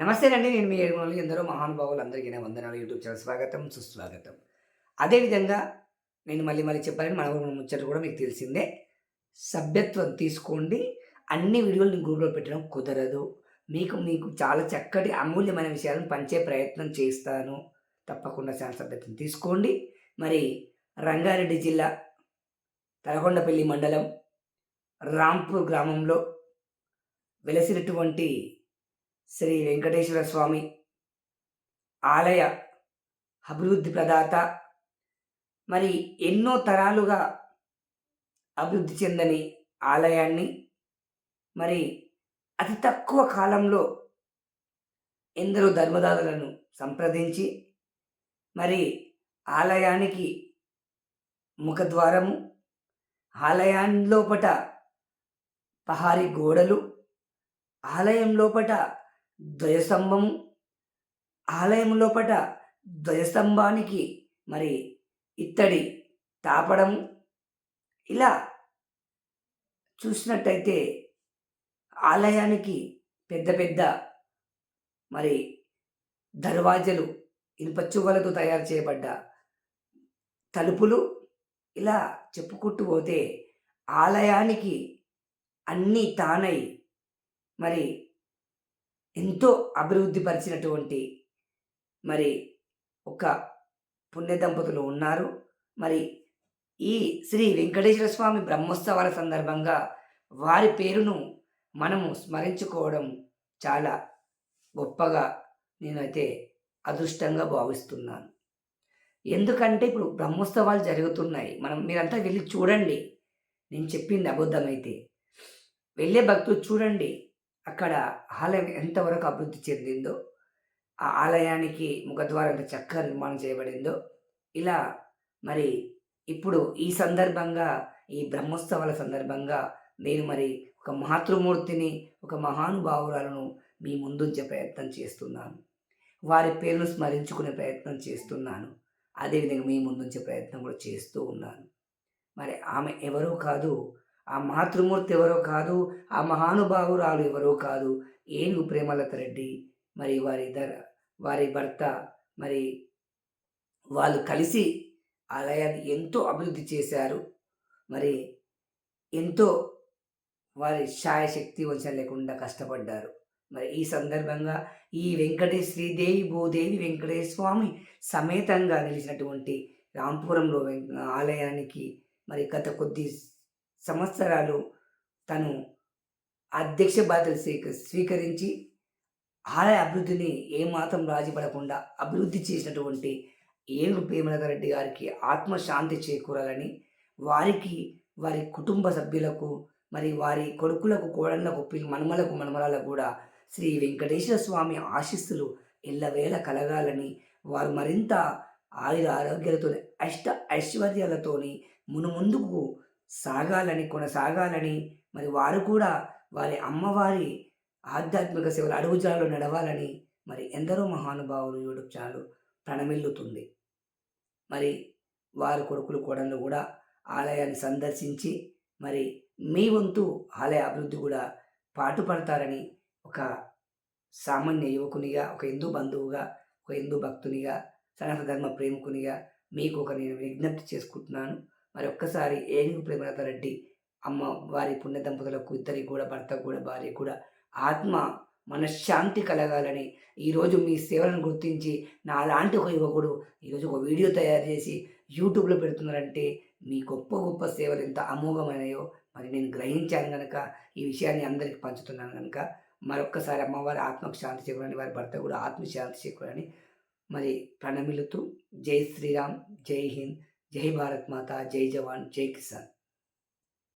నమస్తే అండి నేను మీ ఏడుమూలి ఎందరో మహానుభావులు అందరికీ నా వందనాలు. యూట్యూబ్ ఛానల్ స్వాగతం సుస్వాగతం. అదేవిధంగా నేను మళ్ళీ మళ్ళీ చెప్పాలని మన ఊరు ముచ్చట కూడా మీకు తెలిసిందే. సభ్యత్వం తీసుకోండి. అన్ని వీడియోలు నేను గ్రూప్లో పెట్టడం కుదరదు. మీకు మీకు చాలా చక్కటి అమూల్యమైన విషయాలను పంచే ప్రయత్నం చేస్తాను. తప్పకుండా ఛానల్ సభ్యత్వం తీసుకోండి. మరి రంగారెడ్డి జిల్లా తలకొండపల్లి మండలం రాంపూర్ గ్రామంలో వెలసినటువంటి శ్రీ వెంకటేశ్వర స్వామి ఆలయ అభివృద్ధి ప్రదాత. మరి ఎన్నో తరాలుగా అభివృద్ధి చెందని ఆలయాన్ని. మరి అతి తక్కువ కాలంలో ఎందరో ధర్మదాతలను సంప్రదించి మరి ఆలయానికి ముఖద్వారము ఆలయాన్ని లోపట పహారీ గోడలు ఆలయం లోపట ద్వయస్తంభము ఆలయం లోపట ద్వయస్తంభానికి మరి ఇత్తడి తాపడం ఇలా చూసినట్టయితే ఆలయానికి పెద్ద పెద్ద మరి దర్వాజలు ఇనుపచ్చుగలతో తయారు చేయబడ్డ తలుపులు ఇలా చెప్పుకుంటూ పోతే ఆలయానికి అన్నీ తానై మరి ఎంతో అభివృద్ధి పరిచినటువంటి మరి ఒక పుణ్య దంపతులు ఉన్నారు. మరి ఈ శ్రీ వెంకటేశ్వర స్వామి బ్రహ్మోత్సవాల సందర్భంగా వారి పేరును మనము స్మరించుకోవడం చాలా గొప్పగా నేనైతే అదృష్టంగా భావిస్తున్నాను. ఎందుకంటే ఇప్పుడు బ్రహ్మోత్సవాలు జరుగుతున్నాయి. మనం మీరంతా వెళ్ళి చూడండి. నేను చెప్పింది అబద్ధమైతే. వెళ్ళే భక్తులు చూడండి. అక్కడ ఆలయం ఎంతవరకు అభివృద్ధి చెందిందో ఆ ఆలయానికి ముఖద్వారం ఎంత చక్కగా నిర్మాణం చేయబడిందో ఇలా మరి ఇప్పుడు ఈ సందర్భంగా ఈ బ్రహ్మోత్సవాల సందర్భంగా నేను మరి ఒక మాతృమూర్తిని ఒక మహానుభావురాలను మీ ముందుంచే ప్రయత్నం చేస్తున్నాను. వారి పేరును స్మరించుకునే ప్రయత్నం చేస్తున్నాను. అదేవిధంగా మీ ముందుంచే ప్రయత్నం కూడా చేస్తూ ఉన్నాను. మరి ఆమె ఎవరూ కాదు ఆ మాతృమూర్తి ఎవరో కాదు ఆ మహానుభావురాలు ఎవరో కాదు ఏనుగు ప్రేమలత రెడ్డి. మరి వారి ధర వారి భర్త మరి వాళ్ళు కలిసి ఆలయాన్ని ఎంతో అభివృద్ధి చేశారు. మరి ఎంతో వారి శాయశక్తి వంచన లేకుండా కష్టపడ్డారు. మరి ఈ సందర్భంగా ఈ వెంకటేశ్వర శ్రీదేవి భూదేవి వెంకటేశ్వర స్వామి సమేతంగా నిలిచినటువంటి రాంపురంలో వెం- ఆలయానికి మరి గత కొద్ది సంవత్సరాలు తను అధ్యక్ష బాధ్యతలు స్వీక స్వీకరించి ఆలయ అభివృద్ధిని ఏమాత్రం రాజీపడకుండా అభివృద్ధి చేసినటువంటి ఏనుగు ప్రేమలత రెడ్డి గారికి ఆత్మశాంతి చేకూరాలని వారికి వారి కుటుంబ సభ్యులకు మరి వారి కొడుకులకు కోడళ్ళకు పిల్ల మనుమలకు మనమరాలకు కూడా శ్రీ వెంకటేశ్వర స్వామి ఆశీస్సులు ఎల్లవేళ కలగాలని వారు మరింత ఆయుర ఆరోగ్యాలతో అష్ట ఐశ్వర్యాలతోని మునుముందుకు సాగాలని కొనసాగాలని మరి వారు కూడా వారి అమ్మవారి ఆధ్యాత్మిక సేవలు అడుగుజాలు నడవాలని మరి ఎందరో మహానుభావులు యూట్యూబ్ ఛానల్ ప్రణమిల్లుతుంది. మరి వారి కొడుకులు కోడళ్ళు కూడా ఆలయాన్ని సందర్శించి మరి మీ వంతు ఆలయ అభివృద్ధి కూడా పాటుపడతారని ఒక సామాన్య యువకునిగా ఒక హిందూ బంధువుగా ఒక హిందూ భక్తునిగా సనాతన ధర్మ ప్రేమికునిగా మీకు ఒక నేను విజ్ఞప్తి చేసుకుంటున్నాను. మరి ఒక్కసారి ఏనుగు ప్రేమలత రెడ్డి అమ్మ వారి పుణ్య దంపతులకు ఇద్దరికి కూడా భర్త కూడా భార్య కూడా ఆత్మ మనశ్శాంతి కలగాలని ఈరోజు మీ సేవలను గుర్తించి నాలాంటి ఒక యువకుడు ఈరోజు ఒక వీడియో తయారు చేసి యూట్యూబ్లో పెడుతున్నారంటే మీ గొప్ప గొప్ప సేవలు ఎంత అమోఘమైనయో మరి నేను గ్రహించాను కనుక ఈ విషయాన్ని అందరికీ పంచుతున్నాను కనుక మరొక్కసారి అమ్మవారి ఆత్మకు శాంతి చేకూరని వారి భర్త కూడా ఆత్మశాంతి చేకూరని మరి ప్రణమిలుతూ జై శ్రీరామ్ జై హింద్. జై భారత్ మాత జై జవాన్ జై కిసాన్